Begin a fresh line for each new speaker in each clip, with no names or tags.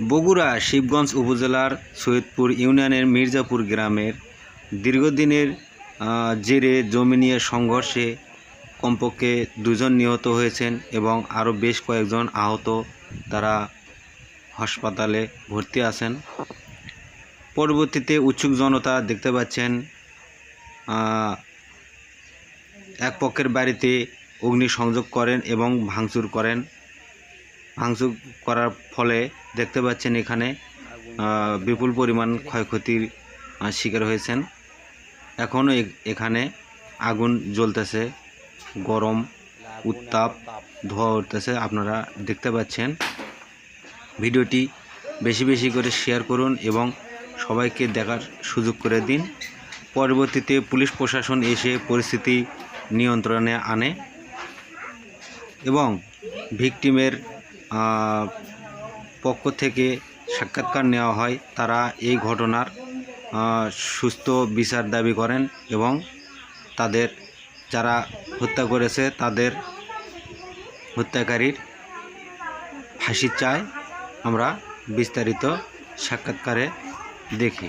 বগুড়া শিবগঞ্জ উপজেলার সৈয়দপুর ইউনিয়নের মির্জাপুর গ্রামের দীর্ঘদিনের জেরে জমি নিয়ে সংঘর্ষে কমপক্ষে দুজন নিহত হয়েছেন এবং আরও বেশ কয়েকজন আহত তারা হাসপাতালে ভর্তি আছেন। পরবর্তীতে উৎসুক জনতা দেখতে পাচ্ছেন এক পক্ষের বাড়িতে অগ্নিসংযোগ করেন এবং ভাঙচুর করেন। ভাঙচুর করার ফলে দেখতে পাচ্ছেন এখানে বিপুল পরিমাণ ক্ষয়ক্ষতির শিকার হয়েছেন। এখনও এখানে আগুন জ্বলতেছে, গরম, উত্তাপ, ধোয়া উঠতেছে, আপনারা দেখতে পাচ্ছেন। ভিডিওটি বেশি বেশি করে শেয়ার করুন এবং সবাইকে দেখার সুযোগ করে দিন। পরবর্তীতে পুলিশ প্রশাসন এসে পরিস্থিতি নিয়ন্ত্রণে আনে এবং ভিকটিমের পক্ষ থেকে সাক্ষাৎকার নেওয়া হয়। তারা এই ঘটনার সুস্থ বিচার দাবি করেন এবং তাদের যারা হত্যা করেছে তাদের হত্যাকারীর ফাঁসি চায়। আমরা বিস্তারিত সাক্ষাৎকারে দেখি।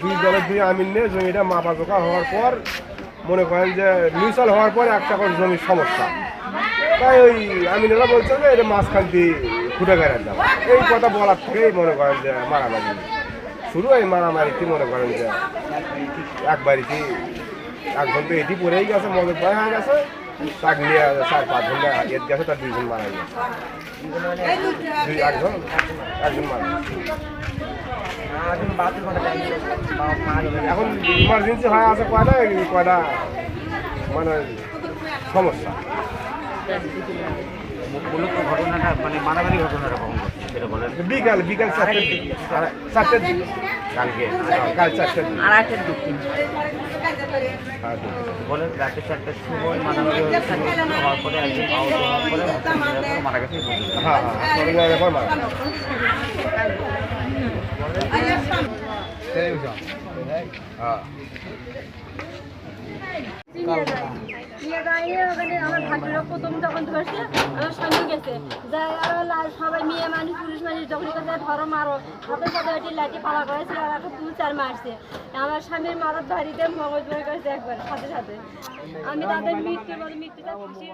দুই দলের দুই আমিন নিয়ে জমিটা মাপা জোকা হওয়ার পর মনে করেন যে মিউচুয়াল হওয়ার পর একটা করে জমির সমস্যা। তাই ওই আমি আমিনেরা বলছে যে এটা মাঝখান দিয়ে ফুটে গেলেন যাব এই কথা বলার থেকেই মনে করেন যে মারামারি শুরু এই মারামারিতে মনে করেন যে এক বাড়িতে একজন তো এটি পড়েই গেছে মদের ভয় হয়ে গেছে, তাকে নিয়ে চার পাঁচ ঘণ্টা এর গেছে, তার দুইজন মারা গেছে। দুই একজন একজন মারা এখন ইমার্জেন্সি হয় আছে কয়টা? কয়টা মানে সমস্যা?
মূলত ঘটনাটা মানে মারামারি ঘটনাটা কখন ঘটছে সেটা বলেন।
বিকাল বিকাল চারটের দিকে। চারটের দিকে। কালকে? কাল চারটের দিকে।
আড়াইটের দিকে।
বলেন রাতে চারটার সময় মারামারি হওয়ার পরে একজন আহত হওয়ার পরে মারা গেছে।
হ্যাঁ হ্যাঁ মারা। হ্যাঁ।
নিয়ে যায়নি ওখানে আমার ভাগ্যরা প্রথম যখন ধরছে আমার স্বামী গেছে যাই সবাই মেয়ে মানুষ পুরুষ মানুষ যখন যায় ধরো মারো হাতে লাঠি পালা করেছিল আর একটা দু মারছে আমার স্বামীর মারার ধরিতে মগজ বের করেছে একবার সাথে সাথে আমি তাদের মৃত্যু মৃত্যুটা খুশি